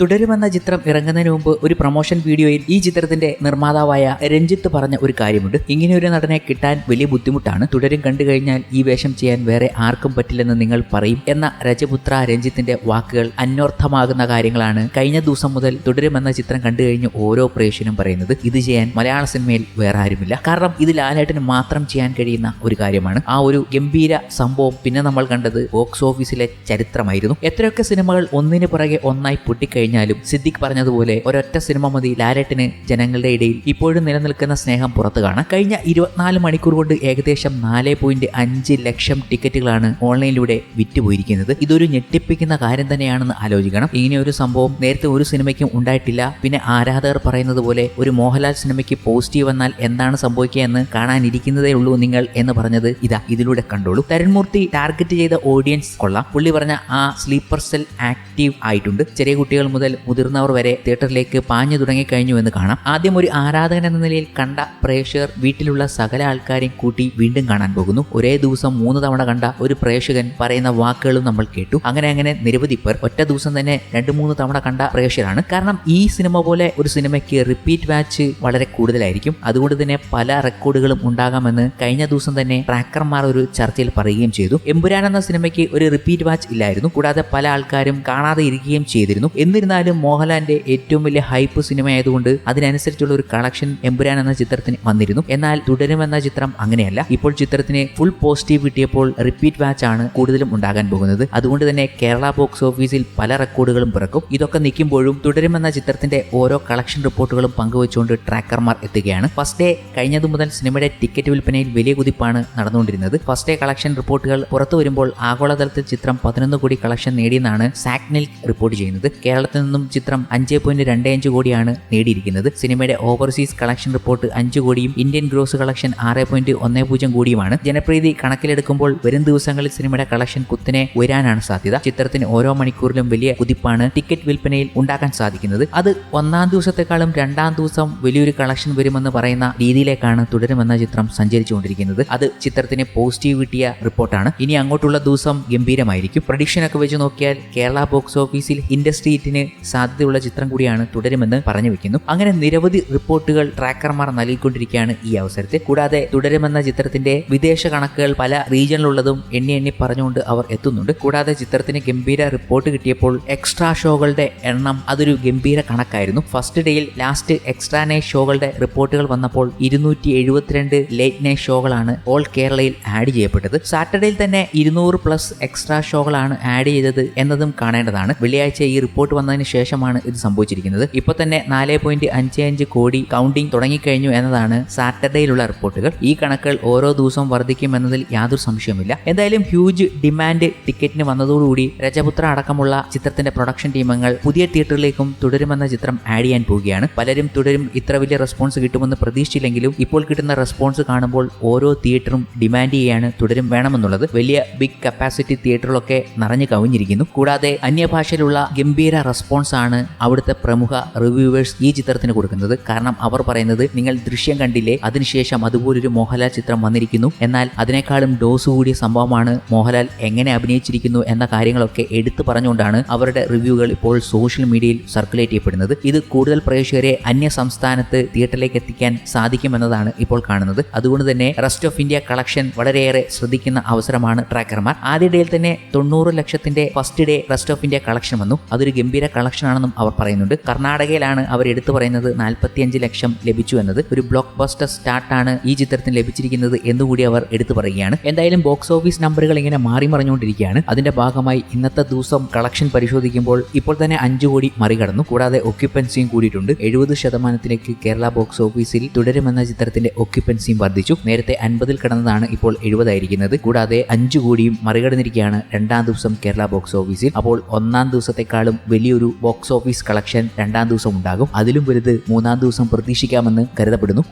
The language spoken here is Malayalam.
തുടരുമെന്ന ചിത്രം ഇറങ്ങുന്നതിന് മുമ്പ് ഒരു പ്രൊമോഷൻ വീഡിയോയിൽ ഈ ചിത്രത്തിന്റെ നിർമ്മാതാവായ രഞ്ജിത്ത് പറഞ്ഞ ഒരു കാര്യമുണ്ട്. ഇങ്ങനെ ഒരു നടനെ കിട്ടാൻ വലിയ ബുദ്ധിമുട്ടാണ്. തുടരും കണ്ടു കഴിഞ്ഞാൽ ഈ വേഷം ചെയ്യാൻ വേറെ ആർക്കും പറ്റില്ലെന്ന് നിങ്ങൾ പറയും എന്ന രജപുത്ര രഞ്ജിത്തിന്റെ വാക്കുകൾ അന്വർത്ഥമാകുന്ന കാര്യങ്ങളാണ് കഴിഞ്ഞ ദിവസം മുതൽ തുടരുമെന്ന ചിത്രം കണ്ടു കഴിഞ്ഞ് ഓരോ പ്രേക്ഷനും പറയുന്നത്. ഇത് ചെയ്യാൻ മലയാള സിനിമയിൽ വേറെ ആരുമില്ല. കാരണം ഇത് ലാലേട്ടന് മാത്രം ചെയ്യാൻ കഴിയുന്ന ഒരു കാര്യമാണ്. ആ ഒരു ഗംഭീര സംഭവം പിന്നെ നമ്മൾ കണ്ടത് ബോക്സ് ഓഫീസിലെ ചരിത്രമായിരുന്നു. എത്രയൊക്കെ സിനിമകൾ ഒന്നിന് പുറകെ ഒന്നായി പൊട്ടിക്കഴിഞ്ഞാലും സിദ്ദിഖ് പറഞ്ഞതുപോലെ ഒരൊറ്റ സിനിമ മതി ലാലറ്റിന് ജനങ്ങളുടെ ഇടയിൽ ഇപ്പോഴും നിലനിൽക്കുന്ന സ്നേഹം പുറത്തു കാണാം. കഴിഞ്ഞ ഇരുപത്തിനാല് മണിക്കൂർ കൊണ്ട് ഏകദേശം നാല് പോയിന്റ് അഞ്ച് ലക്ഷം ടിക്കറ്റുകളാണ് ഓൺലൈനിലൂടെ വിറ്റുപോയിരിക്കുന്നത്. ഇതൊരു ഞെട്ടിപ്പിക്കുന്ന കാര്യം തന്നെയാണെന്ന് ആലോചിക്കണം. ഇങ്ങനെ ഒരു സംഭവം നേരത്തെ ഒരു സിനിമയ്ക്കും ഉണ്ടായിട്ടില്ല. പിന്നെ ആരാധകർ പറയുന്നത് പോലെ ഒരു മോഹൻലാൽ സിനിമയ്ക്ക് പോസിറ്റീവ് വന്നാൽ എന്താണ് സംഭവിക്കുക എന്ന് കാണാനിരിക്കുന്നതേ ഉള്ളൂ നിങ്ങൾ എന്ന് പറഞ്ഞത് ഇതാ ഇതിലൂടെ കണ്ടോളൂ. തരുൺമൂർത്തി ടാർഗറ്റ് ചെയ്ത ഓഡിയൻസ് കൊള്ളാം. പുള്ളി പറഞ്ഞ ആ സ്ലീപ്പർ സെൽ ആക്റ്റീവ് ആയിട്ടുണ്ട്. ചെറിയ കുട്ടികൾ മുതൽ മുതിർന്നവർ വരെ തിയേറ്ററിലേക്ക് പാഞ്ഞു തുടങ്ങിക്കഴിഞ്ഞു എന്ന് കാണാം. ആദ്യം ഒരു ആരാധകൻ എന്ന നിലയിൽ കണ്ട പ്രേക്ഷകർ വീട്ടിലുള്ള സകല ആൾക്കാരെയും കൂട്ടി വീണ്ടും കാണാൻ പോകുന്നു. ഒരേ ദിവസം മൂന്ന് തവണ കണ്ട ഒരു പ്രേക്ഷകൻ പറയുന്ന വാക്കുകളും നമ്മൾ കേട്ടു. അങ്ങനെ അങ്ങനെ നിരവധി പേർ ഒറ്റ ദിവസം തന്നെ രണ്ട് മൂന്ന് തവണ കണ്ട പ്രേക്ഷകരാണ്. കാരണം ഈ സിനിമ പോലെ ഒരു സിനിമയ്ക്ക് റിപ്പീറ്റ് വാച്ച് വളരെ കൂടുതലായിരിക്കും. അതുകൊണ്ട് തന്നെ പല റെക്കോർഡുകളും ഉണ്ടാകാമെന്ന് കഴിഞ്ഞ ദിവസം തന്നെ ട്രാക്കർമാർ ഒരു ചർച്ചയിൽ പറയുകയും ചെയ്തു. എമ്പുരാൻ എന്ന സിനിമയ്ക്ക് ഒരു റിപ്പീറ്റ് വാച്ച് ഇല്ലായിരുന്നു. കൂടാതെ പല ആൾക്കാരും കാണാതെ ഇരിക്കുകയും ചെയ്തിരുന്നു. എന്നിരുന്നാലും മോഹൻലാലിന്റെ ഏറ്റവും വലിയ ഹൈപ്പ് സിനിമ ആയതുകൊണ്ട് അതിനനുസരിച്ചുള്ള ഒരു കളക്ഷൻ എമ്പുരാൻ എന്ന ചിത്രത്തിന് വന്നിരുന്നു. എന്നാൽ തുടരുമെന്ന ചിത്രം അങ്ങനെയല്ല. ഇപ്പോൾ ചിത്രത്തിന് ഫുൾ പോസിറ്റീവ് കിട്ടിയപ്പോൾ റിപ്പീറ്റ് വാച്ച് ആണ് കൂടുതലും ഉണ്ടാകാൻ പോകുന്നത്. അതുകൊണ്ട് തന്നെ കേരള ബോക്സ് ഓഫീസിൽ പല റെക്കോർഡുകളും പിറക്കും. ഇതൊക്കെ നിൽക്കുമ്പോഴും തുടരുമെന്ന ചിത്രത്തിന്റെ ഓരോ കളക്ഷൻ റിപ്പോർട്ടുകളും പങ്കുവച്ചുകൊണ്ട് ട്രാക്കർമാർ എത്തുകയാണ്. ഫസ്റ്റ് ഡേ കഴിഞ്ഞതു മുതൽ സിനിമയുടെ ടിക്കറ്റ് വിൽപ്പനയിൽ വലിയ കുതിപ്പാണ് നടന്നുകൊണ്ടിരുന്നത്. ഫസ്റ്റ് ഡേ കളക്ഷൻ റിപ്പോർട്ടുകൾ പുറത്തു വരുമ്പോൾ ആഗോളതലത്തിൽ ചിത്രം പതിനൊന്ന് കോടി കളക്ഷൻ നേടിയെന്നാണ് സാക്നിൽ റിപ്പോർട്ട് ചെയ്യുന്നത്. കേരളത്തിൽ നിന്നും ചിത്രം അഞ്ച് പോയിന്റ് രണ്ട് അഞ്ച് കോടിയാണ് നേടിയിരിക്കുന്നത്. സിനിമയുടെ ഓവർസീസ് കളക്ഷൻ റിപ്പോർട്ട് അഞ്ച് കോടിയും ഇന്ത്യൻ ഗ്രോസ് കളക്ഷൻ ആറ് പോയിന്റ് ഒന്ന് പൂജ്യം കോടിയുമാണ്. ജനപ്രീതി കണക്കിലെടുക്കുമ്പോൾ വരും ദിവസങ്ങളിൽ സിനിമയുടെ കളക്ഷൻ കുത്തിനെ ഉയരാനാണ് സാധ്യത. ചിത്രത്തിന് ഓരോ മണിക്കൂറിലും വലിയ കുതിപ്പാണ് ടിക്കറ്റ് വിൽപ്പനയിൽ ഉണ്ടാക്കാൻ സാധിക്കുന്നത്. അത് ഒന്നാം ദിവസത്തെക്കാളും രണ്ടാം ദിവസം വലിയൊരു കളക്ഷൻ വരുമെന്ന് പറയുന്ന രീതിയിലേക്കാണ് തുടരുമെന്ന ചിത്രം സഞ്ചരിച്ചുകൊണ്ടിരിക്കുന്നത്. അത് ചിത്രത്തിന് പോസിറ്റീവ് കിട്ടിയ റിപ്പോർട്ടാണ്. ഇനി അങ്ങോട്ടുള്ള ദിവസം ഗംഭീരമായിരിക്കും. പ്രഡിക്ഷൻ ഒക്കെ വെച്ച് നോക്കിയാൽ കേരള ബോക്സ് ഓഫീസിൽ ഇൻഡസ്ട്രി ഹിറ്റിന് സാധ്യതയുള്ള ചിത്രം കൂടിയാണ് തുടരുമെന്ന് പറഞ്ഞു വെക്കുന്നു. അങ്ങനെ നിരവധി റിപ്പോർട്ടുകൾ ട്രാക്കർമാർ നൽകിക്കൊണ്ടിരിക്കുകയാണ് ഈ അവസരത്തിൽ. കൂടാതെ തുടരുമെന്ന ചിത്രത്തിന്റെ വിദേശ കണക്കുകൾ പല റീജിയനിലുള്ളതും എണ്ണി എണ്ണി പറഞ്ഞുകൊണ്ട് അവർ എത്തുന്നുണ്ട്. കൂടാതെ ചിത്രത്തിന് ഗംഭീര റിപ്പോർട്ട് കിട്ടിയപ്പോൾ എക്സ്ട്രാ ഷോകളുടെ എണ്ണം അതൊരു ഗംഭീര കണക്കായിരുന്നു. ഫസ്റ്റ് ഡേയിൽ ലാസ്റ്റ് എക്സ്ട്രാ നൈ ഷോകളുടെ റിപ്പോർട്ടുകൾ വന്നപ്പോൾ ഇരുന്നൂറ്റി എഴുപത്തിരണ്ട് ലേറ്റ് നൈ ഷോകളാണ് ഓൾ കേരളയിൽ ആഡ് ചെയ്യപ്പെട്ടത്. സാറ്റർഡേയിൽ തന്നെ ഇരുന്നൂറ് പ്ലസ് എക്സ്ട്രാ ഷോകളാണ് ആഡ് ചെയ്തത് എന്നതും കാണേണ്ടതാണ്. വെള്ളിയാഴ്ച ഈ റിപ്പോർട്ട് വന്നതിന് ശേഷമാണ് ഇത് സംഭവിച്ചിരിക്കുന്നത്. ഇപ്പോൾ തന്നെ നാല് പോയിന്റ് അഞ്ച് അഞ്ച് കോടി കൗണ്ടിംഗ് തുടങ്ങിക്കഴിഞ്ഞു എന്നതാണ് സാറ്റർഡേയിലുള്ള റിപ്പോർട്ടുകൾ. ഈ കണക്കുകൾ ഓരോ ദിവസവും വർദ്ധിക്കും എന്നതിൽ യാതൊരു സംശയവുമില്ല. എന്തായാലും ഹ്യൂജ് ഡിമാൻഡ് ടിക്കറ്റിന് വന്നതോടുകൂടി രജപുത്ര അടക്കമുള്ള ചിത്രത്തിന്റെ പ്രൊഡക്ഷൻ ടീമങ്ങൾ പുതിയ തിയേറ്ററിലേക്കും തുടരുമെന്ന ചിത്രം ആഡ് ചെയ്യാൻ പോവുകയാണ്. പലരും തുടരും ഇത്ര വലിയ റെസ്പോൺസ് കിട്ടുമെന്ന് പ്രതീക്ഷിച്ചില്ലെങ്കിലും ഇപ്പോൾ കിട്ടുന്ന റെസ്പോൺസ് കാണുമ്പോൾ ഓരോ തിയേറ്ററും ഡിമാൻഡ് ചെയ്യാണ് തുടരും വേണമെന്നുള്ളത്. വലിയ ബിഗ് കപ്പാസിറ്റി തിയേറ്ററുകളൊക്കെ നിറഞ്ഞു കവിഞ്ഞിരിക്കുന്നു. കൂടാതെ അന്യഭാഷയിലുള്ള ഗംഭീര ആണ് അവിടുത്തെ പ്രമുഖ റിവ്യൂവേഴ്സ് ഈ ചിത്രത്തിന് കൊടുക്കുന്നത്. കാരണം അവർ പറയുന്നത് നിങ്ങൾ ദൃശ്യം കണ്ടില്ലേ? അതിനുശേഷം അതുപോലൊരു മോഹൻലാൽ ചിത്രം വന്നിരിക്കുന്നു. എന്നാൽ അതിനേക്കാളും ഡോസ് കൂടിയ സംഭവമാണ് മോഹൻലാൽ എങ്ങനെ അഭിനയിച്ചിരിക്കുന്നു എന്ന കാര്യങ്ങളൊക്കെ എടുത്തു പറഞ്ഞുകൊണ്ടാണ് അവരുടെ റിവ്യൂകൾ ഇപ്പോൾ സോഷ്യൽ മീഡിയയിൽ സർക്കുലേറ്റ് ചെയ്യപ്പെടുന്നത്. ഇത് കൂടുതൽ പ്രേക്ഷകരെ അന്യ സംസ്ഥാനത്ത് തിയേറ്ററിലേക്ക് എത്തിക്കാൻ സാധിക്കുമെന്നതാണ് ഇപ്പോൾ കാണുന്നത്. അതുകൊണ്ട് തന്നെ റെസ്റ്റ് ഓഫ് ഇന്ത്യ കളക്ഷൻ വളരെയേറെ ശ്രദ്ധിക്കുന്ന അവസരമാണ് ട്രാക്കർമാർ ആദ്യ ഡേയിൽ തന്നെ തൊണ്ണൂറ് ലക്ഷത്തിന്റെ first day rest of India collection വന്നു. അതൊരു ഗംഭീര കളക്ഷൻ ആണെന്നും അവർ പറയുന്നുണ്ട്. കർണാടകയിലാണ് അവർ എടുത്തു പറയുന്നത് നാൽപ്പത്തിയഞ്ച് ലക്ഷം ലഭിച്ചു എന്നത്. ഒരു ബ്ലോക്ക് ബസ്റ്റർ സ്റ്റാർട്ടാണ് ഈ ചിത്രത്തിന് ലഭിച്ചിരിക്കുന്നത് എന്നുകൂടി അവർ എടുത്തു പറയുകയാണ്. എന്തായാലും ബോക്സ് ഓഫീസ് നമ്പറുകൾ ഇങ്ങനെ മാറി മറിഞ്ഞുകൊണ്ടിരിക്കുകയാണ്. അതിന്റെ ഭാഗമായി ഇന്നത്തെ ദിവസം കളക്ഷൻ പരിശോധിക്കുമ്പോൾ ഇപ്പോൾ തന്നെ അഞ്ചു കോടി മറികടന്നു. കൂടാതെ ഒക്യുപ്പൻസിയും കൂടിയിട്ടുണ്ട്. എഴുപത് ശതമാനത്തിലേക്ക് കേരള ബോക്സ് ഓഫീസിൽ തുടരുമെന്ന ചിത്രത്തിന്റെ ഒക്യുപ്പൻസിയും വർദ്ധിച്ചു. നേരത്തെ അൻപതിൽ കടന്നതാണ് ഇപ്പോൾ എഴുപതായിരിക്കുന്നത്. കൂടാതെ അഞ്ചു കോടിയും മറികടന്നിരിക്കുകയാണ് രണ്ടാം ദിവസം കേരള ബോക്സ് ഓഫീസിൽ അപ്പോൾ ഒന്നാം ദിവസത്തെക്കാളും വലിയൊരു ബോക്സ് ഓഫീസ് കളക്ഷൻ രണ്ടാം ദിവസം ഉണ്ടാകും. അതിലും വലുത് മൂന്നാം ദിവസം പ്രതീക്ഷിക്കാമെന്ന് കരുതപ്പെടുന്നു.